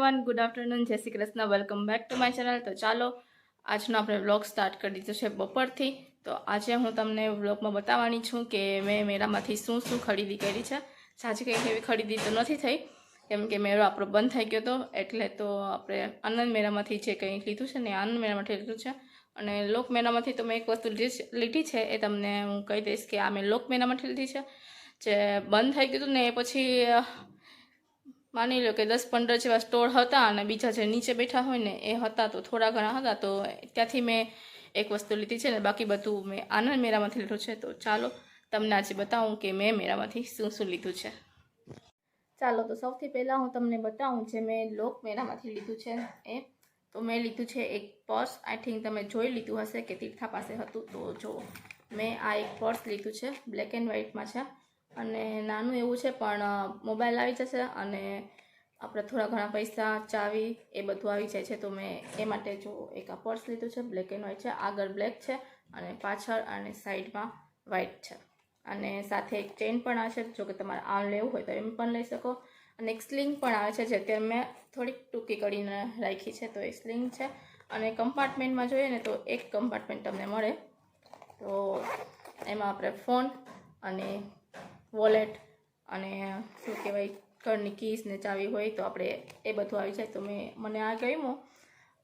Everyone good afternoon Jai Shri Krishna. Welcome back to my channel તો ચાલો, આજનો આપણે વ્લોગ સ્ટાર્ટ કરી દીધો છે બપોરથી. તો આજે હું તમને વ્લોગમાં બતાવવાની છું કે મેં મેળામાંથી શું શું ખરીદી કરી છે. સાચી કંઈક એવી ખરીદી તો નથી થઈ, કેમ કે મેળો આપણો બંધ થઈ ગયો હતો. એટલે તો આપણે આનંદ મેળામાંથી જે કંઈ લીધું છે ને આનંદ મેળામાંથી લીધું છે. અને લોક મેળામાંથી તો મેં એક વસ્તુ લીધી છે- એ તમને હું કહી દઈશ કે આ મેં લોક મેળામાંથી લીધી છે. જે બંધ થઈ ગયું હતું ને એ પછી માની લો કે દસ પંદર જેવા સ્ટોર હતા અને બીજા જે નીચે બેઠા હોય ને, એ હતા તો થોડા ઘણા હતા, તો ત્યાંથી મેં એક વસ્તુ લીધી છે ને, બાકી બધું મેં આનંદ મેળામાંથી લીધું છે. તો ચાલો, તમને આજે બતાવું કે મેં મેળામાંથી શું શું લીધું છે. ચાલો, તો સૌથી પહેલાં હું તમને બતાવું જે મેં લોક મેળામાંથી લીધું છે એ. તો મેં લીધું છે એક પર્સ. આઈ થિંક તમે જોઈ લીધું હશે કે તીર્થા પાસે હતું, તો જો મેં આ એક પર્સ લીધું છે બ્લેક એન્ડ વ્હાઇટમાં છે. અને નાનું એવું છે, પણ મોબાઈલ આવી જશે અને આપણે થોડા ઘણા પૈસા, ચાવી એ બધું આવી જાય છે. તો મેં એ માટે જો એક આ પર્સ લીધું છે બ્લેક એન્ડ વ્હાઇટ છે. આગળ બ્લેક છે અને પાછળ અને સાઈડમાં વ્હાઇટ છે. અને સાથે એક ચેન પણ આવે છે, જો કે તમારે આમ લેવું હોય તો એમ પણ લઈ શકો. અને એક સ્લિંગ પણ આવે છે, જે અત્યારે મેં થોડીક ટૂંકી કરીને રાખી છે, તો એ સ્લિંગ છે. અને કમ્પાર્ટમેન્ટમાં જોઈએ ને તો એક કમ્પાર્ટમેન્ટ તમને મળે. તો એમાં આપણે ફોન અને વોલેટ અને શું કહેવાય, ઘરની કીસ ને ચાવી હોય તો આપણે એ બધું આવી જાય. તો મેં, મને આ ગમ્યું.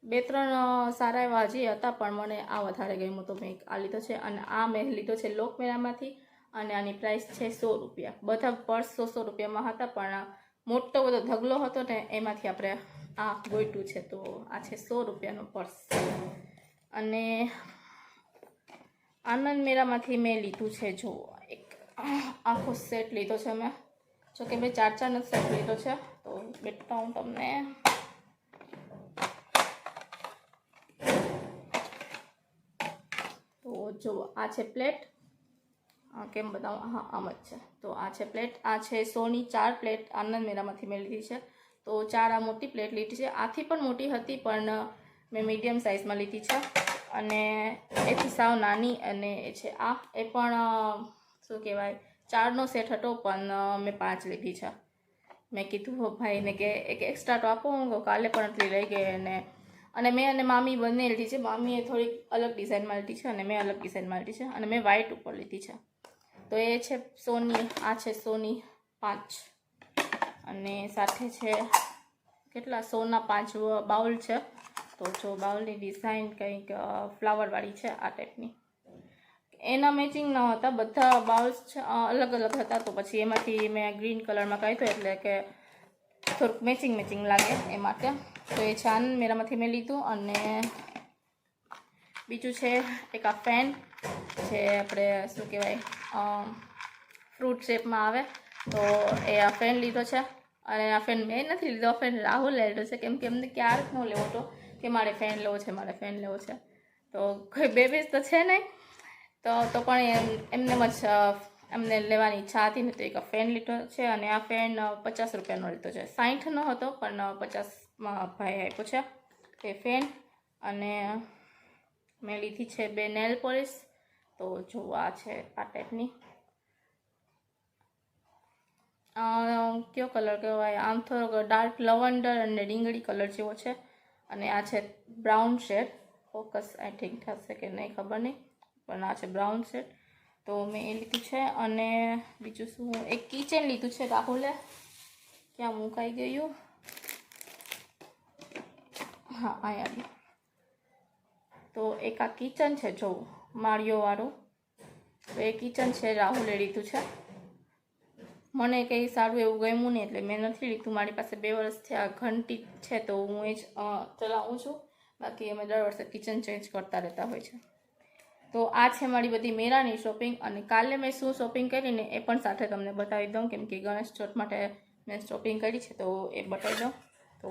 બે ત્રણ સારા એવા હજી હતા પણ મને આ વધારે ગમ્યું. તો મેં આ લીધો છે અને આ મેં લીધો છે લોકમેળામાંથી અને આની પ્રાઇસ છે સો રૂપિયા. બધા પર્સ સો સો રૂપિયામાં હતા પણ મોટો બધો ઢગલો હતો ને એમાંથી આપણે આ ગોઈટું છે. તો આ છે સો રૂપિયાનો પર્સ અને આનંદ મેળામાંથી મેં લીધું છે જો એક આખો સેટ લીધો છે મેં. જો કે મેં ચાર ચારનો સેટ લીધો છે, તો બેટા હું તમને. તો જો આ છે પ્લેટ કેમ બતાવું? હા, આમ જ છે. તો આ છે પ્લેટ આ છે સોની ચાર પ્લેટ આનંદ મેળામાંથી મેં લીધી છે. તો ચાર આ મોટી પ્લેટ લીધી છે. આથી પણ મોટી હતી, પણ મેં મીડિયમ સાઇઝમાં લીધી છે. અને એથી સાવ નાની અને એ છે આ. એ પણ શું કહેવાય? ચારનો સેટ હતો, પણ મેં પાંચ લીધી છે. મેં કીધું ભાઈને કે, એક એક્સ્ટ્રા તો આપો. હું કાલે પણ એટલી રહી ગઈ અને અને મેં અને મામી બંને લીધી છે. મામીએ થોડીક અલગ ડિઝાઇનમાં લીધી છે અને મેં અલગ ડિઝાઇનમાં લીધી છે અને મેં વ્હાઇટ ઉપર લીધી છે. તો એ છે સોની, આ છે સોની પાંચ. અને સાથે છે કેટલા? સોના પાંચ બાઉલ છે. તો જો બાઉલની ડિઝાઇન કંઈક ફ્લાવરવાળી છે આ ટાઈપની એના મેચિંગ ન હતા. બધા બાઉલ્સ અલગ અલગ હતા. તો પછી એમાંથી મેં ગ્રીન કલરમાં કાઢ્યો એટલે કે થોડુંક મેચિંગ મેચિંગ લાગે એ માટે. તો એ છાન મેરામાંથી મેં લીધું અને બીજું છે એક આ ફેન જે આપણે શું કહેવાય ફ્રૂટ શેપમાં આવે. તો એ આ ફેન લીધો છે. અને આ ફેન મેં નથી લીધો ફેન રાહુલ લીધો છે. કેમ કે એમને ક્યારેક ન લેવો હતો કે મારે ફેન લેવો છે, મારે ફેન લેવો છે. તો કોઈ બેબીસ તો છે નહીં. તો તો પણ એમ, એમને જ એમને લેવાની ઈચ્છા હતી ને તો એક ફેન લીધો છે અને આ ફેન પચાસ રૂપિયાનો લીધો છે. સાઠનો હતો, પણ પચાસમાં ભાઈ આપ્યો છે તે ફેન અને મેં લીધી છે બે નેલ પોલિશ. તો જો આ છે આ ટાઈપની. કયો કલર કહેવાય? આમ થોડોક ડાર્ક લવંડર અને રીંગણી કલર જેવો છે. અને આ છે brown shade. Focus, I think, થશે કે નહીં, ખબર નહીં. પણ આ છે બ્રાઉન શેડ તો મેં એ લીધું છે અને બીજું શું? એક કિચન લીધું છે રાહુલે. ક્યાં મુકાઈ ગયું? હા અહીંયા તો એક આ કિચન છે, જો માળીઓવાળું તો એ કિચન છે રાહુલે લીધું છે. મને કંઈ સારું એવું ગમ્યું નહીં એટલે મેં નથી લીધું. મારી પાસે બે વર્ષથી આ ઘંટી છે તો હું એ જ ચલાવું છું. બાકી અમે દર વર્ષે કિચન ચેન્જ કરતા રહેતા હોય છે. તો આ છે મારી બધી મેળાની શોપિંગ અને કાલે મેં શું શોપિંગ કરીને એ પણ સાથે તમને બતાવી દઉં કેમ કે ગણેશ ચોથ માટે મેં શોપિંગ કરી છે તો એ બતાવી દઉં. તો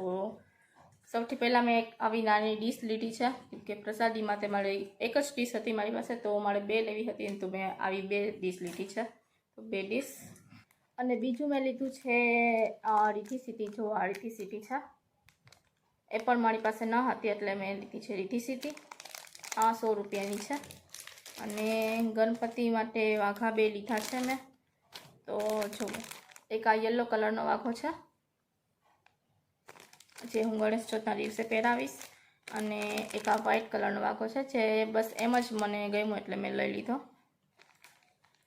સૌથી પહેલાં મેં એક આવી નાની ડીશ લીધી છે કે પ્રસાદી માટે મારી એક જ ડીશ હતી મારી પાસે, તો મારે બે લેવી હતી તો મેં આવી બે ડીશ લીધી છે. તો બે ડીશ અને બીજું મેં લીધું છે રીધી સીટી જો આ રીધી સીટી છે. એ પણ મારી પાસે ન હતી એટલે મેં લીધી છે રીધી સીટી આ સો રૂપિયાની છે. અને ગણપતિ માટે વાઘા બે લીધા છે મેં. તો જો, એક આ યલો કલરનો વાઘો છે, જે હું ગણેશ ચોથના દિવસે પહેરાવીશ. અને એક આ વ્હાઇટ કલરનો વાઘો છે, જે બસ એમ જ મને ગમ્યો એટલે મેં લઈ લીધો.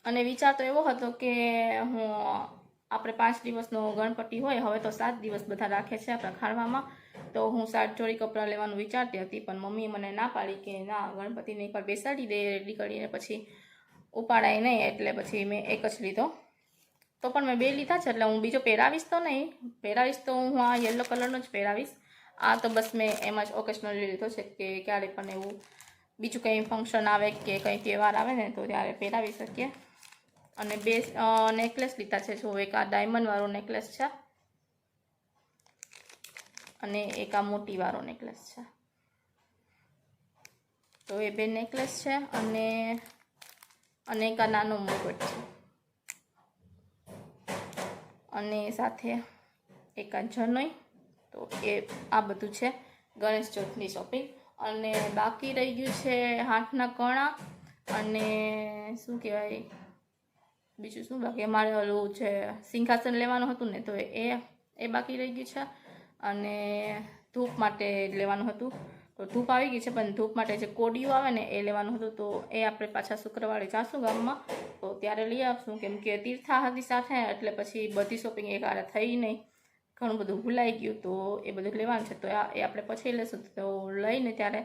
અને વિચાર તો એવો હતો કે હું આપણે પાંચ દિવસનો ગણપતિ હોય, હવે તો સાત દિવસ બધા રાખે છે આપણા ખાડવામાં તો હું સાત જોડી કપડાં લેવાનું વિચારતી હતી, પણ મમ્મીએ મને ના પાડી કે ના, ગણપતિને એકવાર બેસાડી દે રેડી કરીને પછી ઉપાડાય નહીં, એટલે પછી મેં એક જ લીધો. તો પણ મેં બે લીધા છે, એટલે હું બીજો પહેરાવીશ તો નહીં. પહેરાવીશ તો હું આ યલો કલરનો જ પહેરાવીશ. આ તો બસ મેં એમ જ ઓકેશનલી લીધો છે કે ક્યારે પણ એવું બીજું કંઈ ફંક્શન આવે કે કંઈ તહેવાર આવે ને, તો ત્યારે પહેરાવી શકીએ. અને બે નેકલેસ લીધા છે. જો એક આ ડાયમંડવાળો નેકલેસ છે અને એક આ મોટીવાળો નેકલેસ છે. તો એ બે નેકલેસ છે અને અને એક આ નાનો મુગટ છે. અને સાથે એક આ જનોઈ. તો એ, આ બધું છે ગણેશ ચોથની શોપિંગ અને બાકી રહી ગયું છે હાથના કણા અને શું કહેવાય? બીજું શું બાકી? અમારે ઓલું છે, સિંહાસન લેવાનું હતું ને, તો એ એ બાકી રહી ગયું છે. અને ધૂપ માટે લેવાનું હતું. તો ધૂપ આવી ગઈ છે, પણ ધૂપ માટે જે કોડિયું આવે ને, એ લેવાનું હતું. તો એ આપણે પાછા શુક્રવારે જાશું ગામમાં. તો ત્યારે લઈ આવશું, કેમ કે તીર્થા હતી સાથે, એટલે પછી બધી શોપિંગ એક આરે થઈ નહીં. ઘણું બધું ભૂલાઈ ગયું, તો એ બધું લેવાનું છે. તો એ આપણે પછી લેશું. તો લઈને ત્યારે,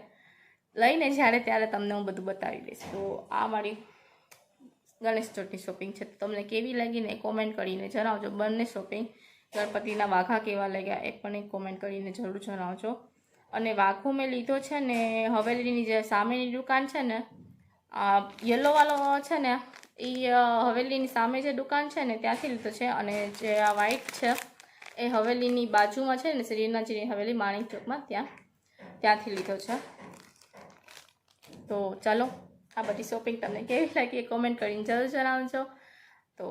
લઈને જ્યારે, ત્યારે તમને હું બધું બતાવી દઈશ. તો આ મારી ગણેશ ચોથની શોપિંગ છે. તો તમને કેવી લાગીને કોમેન્ટ કરીને જણાવજો. બંને શોપિંગ ગણપતિના વાઘા કેવા લાગ્યા એ પણ એક કોમેન્ટ કરીને જરૂર જણાવજો. અને વાઘો મેં લીધો છે ને, હવેલીની જે સામેની દુકાન છે ને યલોવાળો છે ને, એ હવેલીની સામે જે દુકાન છે ને, ત્યાંથી લીધો છે. અને જે આ વ્હાઈટ છે, એ હવેલીની બાજુમાં છે ને, શ્રીનાથજીની હવેલી માણિક ચોકમાં ત્યાં, ત્યાંથી લીધો છે. તો ચાલો આ બધી શોપિંગ તમને કેવી લાગી એ કોમેન્ટ કરીને જરૂર જણાવજો. તો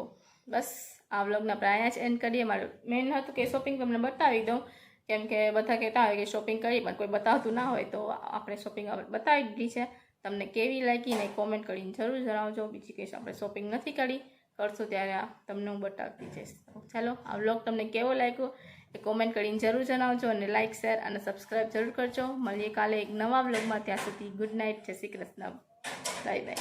બસ, આ વ્લોગના પ્રાય જ એન્ડ કરીએ. મારું મેન હતું કે શોપિંગ તમને બતાવી દઉં. કેમ કે બધા કહેતા હોય કે શોપિંગ કરી, પણ કોઈ બતાવતું ના હોય તો આપણે શોપિંગ બતાવી દીધી છે. તમને કેવી લાગી ને કોમેન્ટ કરીને જરૂર જણાવજો. બીજી કંઈ આપણે શોપિંગ નથી કરી, કરશું ત્યારે તમને હું બતાવતી જઈશ. ચાલો, આ વ્લોગ તમને કેવો લાગ્યો એ કોમેન્ટ કરીને જરૂર જણાવજો અને લાઇક શેર અને સબસ્ક્રાઈબ જરૂર કરજો. મળીએ કાલે એક નવા વ્લોગમાં ત્યાં સુધી ગુડ નાઇટ જય શ્રી કૃષ્ણ. 来一杯。